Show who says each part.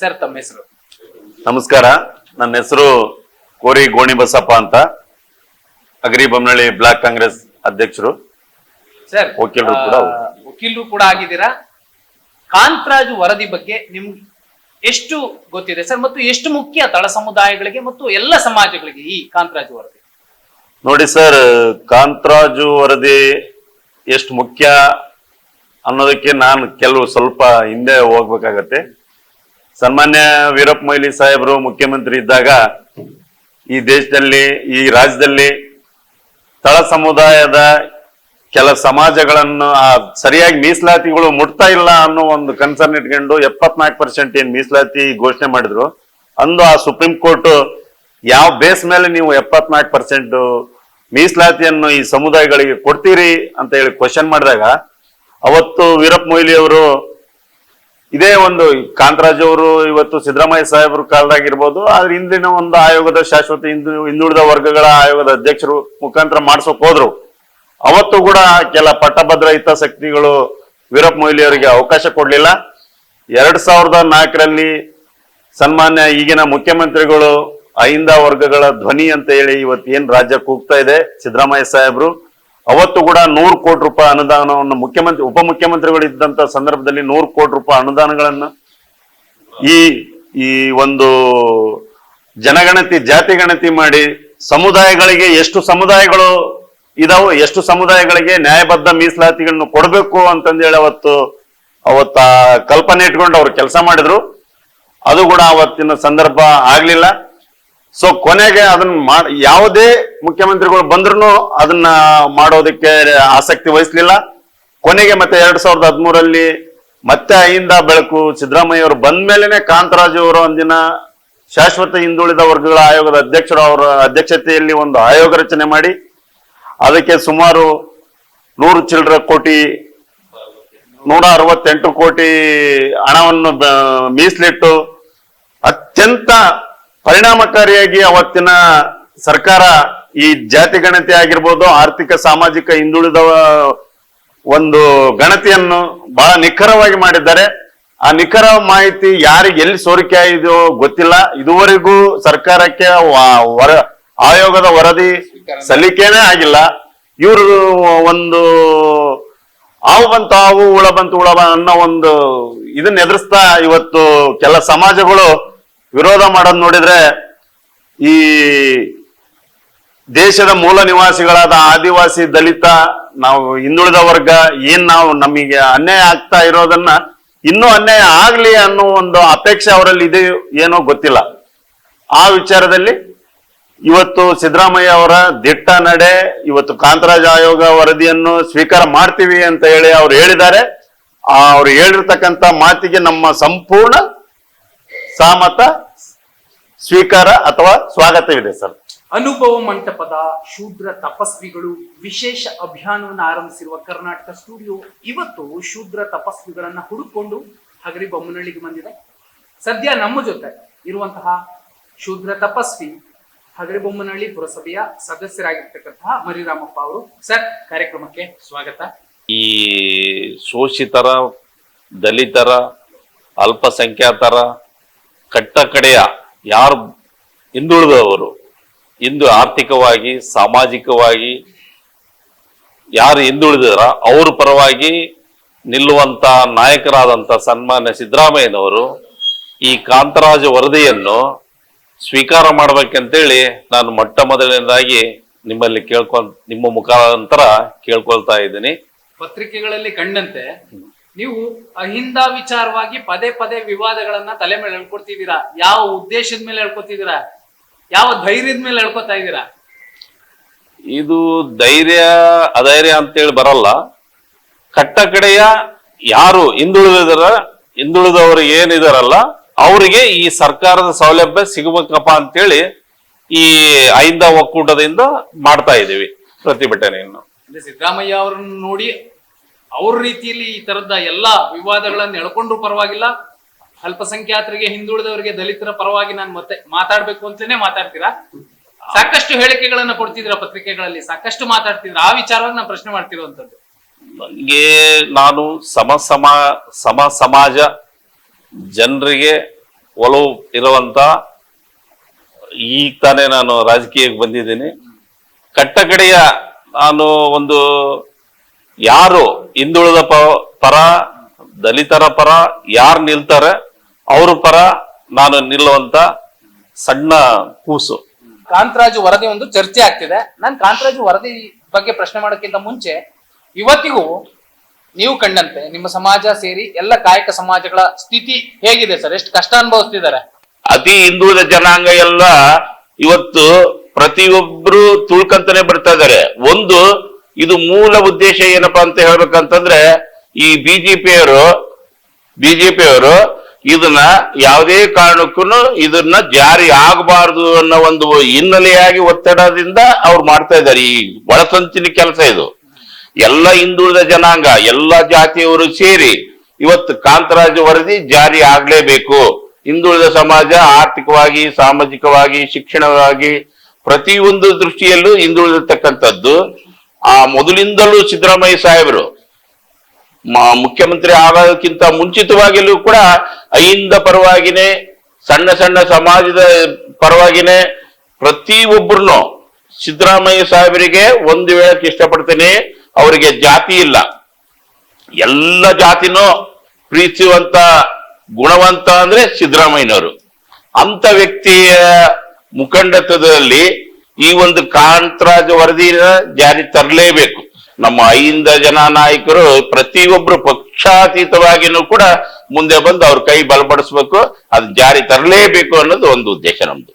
Speaker 1: Sir ತಮ್ಮ ಹೆಸರು?
Speaker 2: ನಮಸ್ಕಾರ ನನ್ನ ಹೆಸರು ಕೋರಿ ಗೋಣಿ ಬಸಪ್ಪ ಅಂತ. ಅಗ್ರಿ ಬೊಮ್ಮನಹಳ್ಳಿ ಬ್ಲಾಕ್ ಕಾಂಗ್ರೆಸ್ ಅಧ್ಯಕ್ಷರು.
Speaker 1: ಸರ್
Speaker 2: ವಕೀಲರು ಕೂಡ
Speaker 1: ವಕೀಲರು ಕೂಡ ಆಗಿದ್ದೀರಾ? ಕಾಂತರಾಜು ವರದಿ ಬಗ್ಗೆ ನಿಮ್ಗೆ ಎಷ್ಟು ಗೊತ್ತಿದೆ ಸರ್? ಮತ್ತು ಎಷ್ಟು ಮುಖ್ಯ ತಳ ಸಮುದಾಯಗಳಿಗೆ ಮತ್ತು ಎಲ್ಲ ಸಮಾಜಗಳಿಗೆ ಈ ಕಾಂತರಾಜು ವರದಿ?
Speaker 2: ನೋಡಿ ಸರ್ ಕಾಂತರಾಜು ವರದಿ ಎಷ್ಟು ಮುಖ್ಯ ಅನ್ನೋದಕ್ಕೆ ನಾನು ಕೆಲವು ಸ್ವಲ್ಪ ಹಿಂದೆ ಹೋಗ್ಬೇಕಾಗತ್ತೆ. ಸನ್ಮಾನ್ಯ ವೀರಪ್ಪ ಮೊಯ್ಲಿ ಸಾಹೇಬರು, ಮುಖ್ಯಮಂತ್ರಿ ಇದ್ದಾಗ ಈ ದೇಶದಲ್ಲಿ, ಈ ರಾಜ್ಯದಲ್ಲಿ ತಳ ಸಮುದಾಯದ ಕೆಲ ಸಮಾಜಗಳನ್ನು, ಆ ಸರಿಯಾಗಿ ಮೀಸಲಾತಿಗಳು ಮುಟ್ತಾ ಇಲ್ಲ ಅನ್ನೋ ಒಂದು ಕನ್ಸರ್ನ್ ಇಟ್ಕೊಂಡು ಎಪ್ಪತ್ನಾಲ್ಕು ಪರ್ಸೆಂಟ್ ಏನ್ ಮೀಸಲಾತಿ ಘೋಷಣೆ ಮಾಡಿದ್ರು. ಅಂದು ಆ ಸುಪ್ರೀಂ ಕೋರ್ಟ್ ಯಾವ ಬೇಸ್ ಮೇಲೆ ನೀವು ಎಪ್ಪತ್ನಾಲ್ಕು ಪರ್ಸೆಂಟ್ ಮೀಸಲಾತಿಯನ್ನು ಈ ಸಮುದಾಯಗಳಿಗೆ ಕೊಡ್ತೀರಿ ಅಂತ ಹೇಳಿ ಕ್ವಶನ್ ಮಾಡಿದಾಗ, ಅವತ್ತು ವೀರಪ್ಪ ಮೊಯ್ಲಿ ಅವರು ಇದೇ ಒಂದು ಕಾಂತರಾಜ್ ಅವರು ಇವತ್ತು ಸಿದ್ದರಾಮಯ್ಯ ಸಾಹೇಬರ ಕಾಲದಾಗಿರ್ಬೋದು, ಆದ್ರೆ ಹಿಂದಿನ ಒಂದು ಆಯೋಗದ ಶಾಶ್ವತ ಹಿಂದು, ಹಿಂದುಳಿದ ವರ್ಗಗಳ ಆಯೋಗದ ಅಧ್ಯಕ್ಷರು ಮುಖಾಂತರ ಮಾಡ್ಸೋಕ್ ಹೋದ್ರು. ಅವತ್ತು ಕೂಡ ಕೆಲ ಪಟ್ಟಭದ್ರ ಹಿತಾಸಕ್ತಿಗಳು ವೀರಪ್ಪ ಮೊಯ್ಲಿ ಅವರಿಗೆ ಅವಕಾಶ ಕೊಡ್ಲಿಲ್ಲ. ಎರಡ್ ಸಾವಿರದ ನಾಲ್ಕರಲ್ಲಿ ಸನ್ಮಾನ್ಯ ಈಗಿನ ಮುಖ್ಯಮಂತ್ರಿಗಳು ಅಹಿಂದ ವರ್ಗಗಳ ಧ್ವನಿ ಅಂತ ಹೇಳಿ ಇವತ್ತು ಏನ್ ರಾಜ್ಯ ಕೂಗ್ತಾ ಇದೆ ಸಿದ್ದರಾಮಯ್ಯ ಸಾಹೇಬ್ರು. ಅವತ್ತು ಕೂಡ ನೂರು ಕೋಟಿ ರೂಪಾಯಿ ಅನುದಾನವನ್ನು ಮುಖ್ಯಮಂತ್ರಿ ಉಪಮುಖ್ಯಮಂತ್ರಿಗಳು ಇದ್ದಂತ ಸಂದರ್ಭದಲ್ಲಿ ನೂರು ಕೋಟಿ ರೂಪಾಯಿ ಅನುದಾನಗಳನ್ನು ಈ ಈ ಒಂದು ಜನಗಣತಿ, ಜಾತಿ ಗಣತಿ ಮಾಡಿ ಸಮುದಾಯಗಳಿಗೆ ಎಷ್ಟು ಸಮುದಾಯಗಳು ಇದಾವೋ, ಎಷ್ಟು ಸಮುದಾಯಗಳಿಗೆ ನ್ಯಾಯಬದ್ಧ ಮೀಸಲಾತಿಗಳನ್ನು ಕೊಡಬೇಕು ಅಂತಂದೇಳಿ ಅವತ್ತು, ಅವತ್ತ ಕಲ್ಪನೆ ಇಟ್ಕೊಂಡು ಅವ್ರು ಕೆಲಸ ಮಾಡಿದ್ರು. ಅದು ಕೂಡ ಅವತ್ತಿನ ಸಂದರ್ಭ ಆಗ್ಲಿಲ್ಲ. ಸೊ ಕೊನೆಗೆ ಅದನ್ನ ಮಾಡ, ಯಾವುದೇ ಮುಖ್ಯಮಂತ್ರಿಗಳು ಬಂದ್ರು ಅದನ್ನ ಮಾಡೋದಕ್ಕೆ ಆಸಕ್ತಿ ವಹಿಸ್ಲಿಲ್ಲ. ಕೊನೆಗೆ ಮತ್ತೆ ಎರಡ್ ಸಾವಿರದ ಹದಿಮೂರಲ್ಲಿ ಮತ್ತೆ ಅಹಿಂದ ಬೆಳಕು ಸಿದ್ದರಾಮಯ್ಯ ಅವರು ಬಂದ ಮೇಲೆನೆ ಕಾಂತರಾಜು ಅವರು ಒಂದಿನ ಶಾಶ್ವತ ಹಿಂದುಳಿದ ವರ್ಗಗಳ ಆಯೋಗದ ಅಧ್ಯಕ್ಷರು ಅವರ ಅಧ್ಯಕ್ಷತೆಯಲ್ಲಿ ಒಂದು ಆಯೋಗ ರಚನೆ ಮಾಡಿ, ಅದಕ್ಕೆ ಸುಮಾರು ನೂರು ಚಿಲ್ಲರ ಕೋಟಿ, ನೂರ ಅರವತ್ತೆಂಟು ಕೋಟಿ ಹಣವನ್ನು ಮೀಸಲಿಟ್ಟು ಅತ್ಯಂತ ಪರಿಣಾಮಕಾರಿಯಾಗಿ ಅವತ್ತಿನ ಸರ್ಕಾರ ಈ ಜಾತಿ ಗಣತಿ ಆಗಿರ್ಬೋದು, ಆರ್ಥಿಕ, ಸಾಮಾಜಿಕ ಹಿಂದುಳಿದ ಒಂದು ಗಣತಿಯನ್ನು ಬಹಳ ನಿಖರವಾಗಿ ಮಾಡಿದ್ದಾರೆ. ಆ ನಿಖರ ಮಾಹಿತಿ ಯಾರಿಗೆ ಎಲ್ಲಿ ಸೋರಿಕೆ ಆಯಿದೋ ಗೊತ್ತಿಲ್ಲ. ಇದುವರೆಗೂ ಸರ್ಕಾರಕ್ಕೆ ವರ, ಆಯೋಗದ ವರದಿ ಸಲ್ಲಿಕೆನೇ ಆಗಿಲ್ಲ. ಇವರು ಒಂದು ಹಾವು ಬಂತು, ಹಾವು ಉಳ ಬಂತು ಉಳ ಅನ್ನೋ ಒಂದು ಇದನ್ನ ಎದುರಿಸ್ತಾ ಇವತ್ತು ಕೆಲ ಸಮಾಜಗಳು ವಿರೋಧ ಮಾಡೋದು ನೋಡಿದ್ರೆ ಈ ದೇಶದ ಮೂಲ ನಿವಾಸಿಗಳಾದ ಆದಿವಾಸಿ ದಲಿತ, ನಾವು ಹಿಂದುಳಿದ ವರ್ಗ, ಏನ್ ನಾವು ನಮಗೆ ಅನ್ಯಾಯ ಆಗ್ತಾ ಇರೋದನ್ನ ಇನ್ನೂ ಅನ್ಯಾಯ ಆಗ್ಲಿ ಅನ್ನೋ ಒಂದು ಅಪೇಕ್ಷೆ ಅವರಲ್ಲಿ ಇದೆ ಏನೋ ಗೊತ್ತಿಲ್ಲ. ಆ ವಿಚಾರದಲ್ಲಿ ಇವತ್ತು ಸಿದ್ದರಾಮಯ್ಯ ಅವರ ದಿಟ್ಟ ನಡೆ, ಇವತ್ತು ಕಾಂತರಾಜ ಆಯೋಗ ವರದಿಯನ್ನು ಸ್ವೀಕಾರ ಮಾಡ್ತೀವಿ ಅಂತ ಹೇಳಿ ಅವ್ರು ಹೇಳಿದ್ದಾರೆ. ಅವ್ರು ಹೇಳಿರ್ತಕ್ಕಂಥ ಮಾತಿಗೆ ನಮ್ಮ ಸಂಪೂರ್ಣ ಸಹಮತ ಸ್ವೀಕಾರ ಅಥವಾ ಸ್ವಾಗತವಿದೆ ಸರ್.
Speaker 1: ಅನುಭವ ಮಂಟಪದ ಶೂದ್ರ ತಪಸ್ವಿಗಳು ವಿಶೇಷ ಅಭಿಯಾನವನ್ನು ಆರಂಭಿಸಿರುವ ಕರ್ನಾಟಕ ಸ್ಟುಡಿಯೋ ಇವತ್ತು ಶೂದ್ರ ತಪಸ್ವಿಗಳನ್ನ ಹುಡುಕೊಂಡು ಹಗರಿ ಬೊಮ್ಮನಹಳ್ಳಿಗೆ ಬಂದಿದೆ. ಸದ್ಯ ನಮ್ಮ ಜೊತೆ ಇರುವಂತಹ ಶೂದ್ರ ತಪಸ್ವಿ ಹಗರಿ ಬೊಮ್ಮನಹಳ್ಳಿ ಪುರಸಭೆಯ ಸದಸ್ಯರಾಗಿರ್ತಕ್ಕಂತಹ ಮರಿರಾಮಪ್ಪ ಅವರು. ಸರ್ ಕಾರ್ಯಕ್ರಮಕ್ಕೆ ಸ್ವಾಗತ.
Speaker 3: ಈ ಶೋಷಿತರ ದಲಿತರ ಅಲ್ಪಸಂಖ್ಯಾತರ ಕಟ್ಟ ಕಡೆಯ ಯಾರು ಹಿಂದುಳಿದವರು? ಇಂದು ಆರ್ಥಿಕವಾಗಿ ಸಾಮಾಜಿಕವಾಗಿ ಯಾರು ಹಿಂದುಳಿದರ? ಅವ್ರ ಪರವಾಗಿ ನಿಲ್ಲುವಂತ ನಾಯಕರಾದಂತ ಸನ್ಮಾನ್ಯ ಸಿದ್ದರಾಮಯ್ಯನವರು ಈ ಕಾಂತರಾಜ ವರದಿಯನ್ನು ಸ್ವೀಕಾರ ಮಾಡ್ಬೇಕಂತೇಳಿ ನಾನು ಮೊಟ್ಟ ಮೊದಲನೇದಾಗಿ ನಿಮ್ಮಲ್ಲಿ ಕೇಳ್ಕೊ ನಿಮ್ಮ ಮುಖಾಂತರ ಕೇಳ್ಕೊಳ್ತಾ ಇದ್ದೀನಿ.
Speaker 1: ಪತ್ರಿಕೆಗಳಲ್ಲಿ ಕಂಡಂತೆ ನೀವು ಅಹಿಂದ ವಿಚಾರವಾಗಿ ಪದೇ ಪದೇ ವಿವಾದಗಳನ್ನ ತಲೆ ಮೇಲೆ ಹೇಳ್ಕೊಡ್ತಿದ್ದೀರಾ ಯಾವ ಉದ್ದೇಶದ ಮೇಲೆ ಹೇಳ್ಕೊತಿದ್ದೀರಾ ಯಾವ ಧೈರ್ಯದ ಮೇಲೆ ಹೇಳ್ಕೊತಾ ಇದ್ದೀರಾ?
Speaker 3: ಇದು ಧೈರ್ಯ ಅಧೈರ್ಯ ಅಂತೇಳಿ ಬರಲ್ಲ. ಕಟ್ಟ ಕಡೆಯ ಯಾರು ಹಿಂದುಳಿದರ ಹಿಂದುಳಿದವರು ಏನಿದಾರಲ್ಲ ಅವರಿಗೆ ಈ ಸರ್ಕಾರದ ಸೌಲಭ್ಯ ಸಿಗಬೇಕಪ್ಪ ಅಂತೇಳಿ ಈ ಐಂದ ಒಕ್ಕೂಟದಿಂದ ಮಾಡ್ತಾ ಇದ್ದೀವಿ ಪ್ರತಿಭಟನೆಯನ್ನು.
Speaker 1: ಸಿದ್ದರಾಮಯ್ಯ ಅವರನ್ನು ನೋಡಿ ಅವ್ರ ರೀತಿಯಲ್ಲಿ ಈ ತರದ ಎಲ್ಲಾ ವಿವಾದಗಳನ್ನ ಎಳ್ಕೊಂಡ್ರು ಪರವಾಗಿಲ್ಲ. ಅಲ್ಪಸಂಖ್ಯಾತರಿಗೆ, ಹಿಂದುಳಿದವರಿಗೆ, ದಲಿತರ ಪರವಾಗಿ ನಾನು ಮತ್ತೆ ಮಾತಾಡ್ಬೇಕು ಅಂತಲೇ ಮಾತಾಡ್ತೀರಾ? ಸಾಕಷ್ಟು ಹೇಳಿಕೆಗಳನ್ನ ಕೊಡ್ತಿದ್ರ ಪತ್ರಿಕೆಗಳಲ್ಲಿ, ಸಾಕಷ್ಟು ಮಾತಾಡ್ತಿದ್ರ. ಆ ವಿಚಾರವಾಗಿ ನಾನು ಪ್ರಶ್ನೆ ಮಾಡ್ತಿರುವಂತದ್ದು.
Speaker 3: ನನಗೆ ನಾನು ಸಮ ಸಮ ಸಮ ಸಮಾಜ ಜನರಿಗೆ ಒಲವು ಇರುವಂತ ಈಗ ತಾನೇ ನಾನು ರಾಜಕೀಯಕ್ಕೆ ಬಂದಿದ್ದೀನಿ. ಕಟ್ಟಕಡೆಯ ನಾನು ಒಂದು ಯಾರು ಹಿಂದುಳಿದ ಪರ ದಲಿತರ ಪರ ಯಾರು ನಿಲ್ತಾರೆ ಅವ್ರ ಪರ ನಾನು ನಿಲ್ಲುವಂತ ಸಣ್ಣ ಕೂಸು.
Speaker 1: ಕಾಂತರಾಜು ವರದಿ ಒಂದು ಚರ್ಚೆ ಆಗ್ತಿದೆ. ನಾನು ಕಾಂತರಾಜು ವರದಿ ಬಗ್ಗೆ ಪ್ರಶ್ನೆ ಮಾಡೋಕ್ಕಿಂತ ಮುಂಚೆ ಇವತ್ತಿಗೂ ನೀವು ಕಂಡಂತೆ ನಿಮ್ಮ ಸಮಾಜ ಸೇರಿ ಎಲ್ಲ ಕಾಯಕ ಸಮಾಜಗಳ ಸ್ಥಿತಿ ಹೇಗಿದೆ ಸರ್? ಎಷ್ಟು ಕಷ್ಟ ಅನುಭವಿಸ್ತಿದ್ದಾರೆ?
Speaker 4: ಅತಿ ಹಿಂದುಳಿದ ಜನಾಂಗ ಎಲ್ಲ ಇವತ್ತು ಪ್ರತಿಯೊಬ್ರು ತುಳ್ಕಂತಾನೆ ಬರ್ತಾ ಇದಾರೆ ಒಂದು ಇದು ಮೂಲ ಉದ್ದೇಶ ಏನಪ್ಪಾ ಅಂತ ಹೇಳ್ಬೇಕಂತಂದ್ರೆ ಈ ಬಿಜೆಪಿಯವರು ಬಿಜೆಪಿಯವರು ಇದನ್ನ ಯಾವುದೇ ಕಾರಣಕ್ಕೂ ಇದನ್ನ ಜಾರಿ ಆಗಬಾರದು ಅನ್ನೋ ಒಂದು ಹಿನ್ನೆಲೆಯಾಗಿ ಒತ್ತಡದಿಂದ ಅವ್ರು ಮಾಡ್ತಾ ಇದ್ದಾರೆ. ಈ ಒಳಸಂಚಿನ ಕೆಲಸ ಇದು. ಎಲ್ಲ ಹಿಂದುಳಿದ ಜನಾಂಗ, ಎಲ್ಲ ಜಾತಿಯವರು ಸೇರಿ ಇವತ್ತು ಕಾಂತರಾಜು ವರದಿ ಜಾರಿ ಆಗ್ಲೇಬೇಕು. ಹಿಂದುಳಿದ ಸಮಾಜ ಆರ್ಥಿಕವಾಗಿ, ಸಾಮಾಜಿಕವಾಗಿ, ಶಿಕ್ಷಣವಾಗಿ ಪ್ರತಿಯೊಂದು ದೃಷ್ಟಿಯಲ್ಲೂ ಹಿಂದುಳಿದಿರ್ತಕ್ಕಂಥದ್ದು. ಆ ಮೊದಲಿಂದಲೂ ಸಿದ್ದರಾಮಯ್ಯ ಸಾಹೇಬರು, ಮಾ ಮುಖ್ಯಮಂತ್ರಿ ಆಗೋದಕ್ಕಿಂತ ಮುಂಚಿತವಾಗಿಯೂ ಕೂಡ ಅಹಿಂದ ಪರವಾಗಿನೇ, ಸಣ್ಣ ಸಣ್ಣ ಸಮಾಜದ ಪರವಾಗಿನೇ ಪ್ರತಿಯೊಬ್ಬರನ್ನು ಸಿದ್ದರಾಮಯ್ಯ ಸಾಹೇಬರಿಗೆ ಒಂದು ವೇಳಕ್ಕೆ ಇಷ್ಟಪಡ್ತೇನೆ, ಅವರಿಗೆ ಜಾತಿ ಇಲ್ಲ. ಎಲ್ಲ ಜಾತಿನೂ ಪ್ರೀತಿಸುವಂತ, ಗುಣವಂತ ಅಂದ್ರೆ ಸಿದ್ದರಾಮಯ್ಯನವರು. ಅಂತ ವ್ಯಕ್ತಿಯ ಮುಖಂಡತ್ವದಲ್ಲಿ ಈ ಒಂದು ಕಾಂತರಾಜ್ ವರದಿನ ಜಾರಿ ತರಲೇಬೇಕು. ನಮ್ಮ ಐಂದ ಜನ ನಾಯಕರು ಪ್ರತಿಯೊಬ್ಬರು ಪಕ್ಷಾತೀತವಾಗಿನೂ ಕೂಡ ಮುಂದೆ ಬಂದು ಅವ್ರ ಕೈ ಬಲಪಡಿಸ್ಬೇಕು, ಅದು ಜಾರಿ ತರಲೇಬೇಕು ಅನ್ನೋದು ಒಂದು ಉದ್ದೇಶ ನಮ್ದು.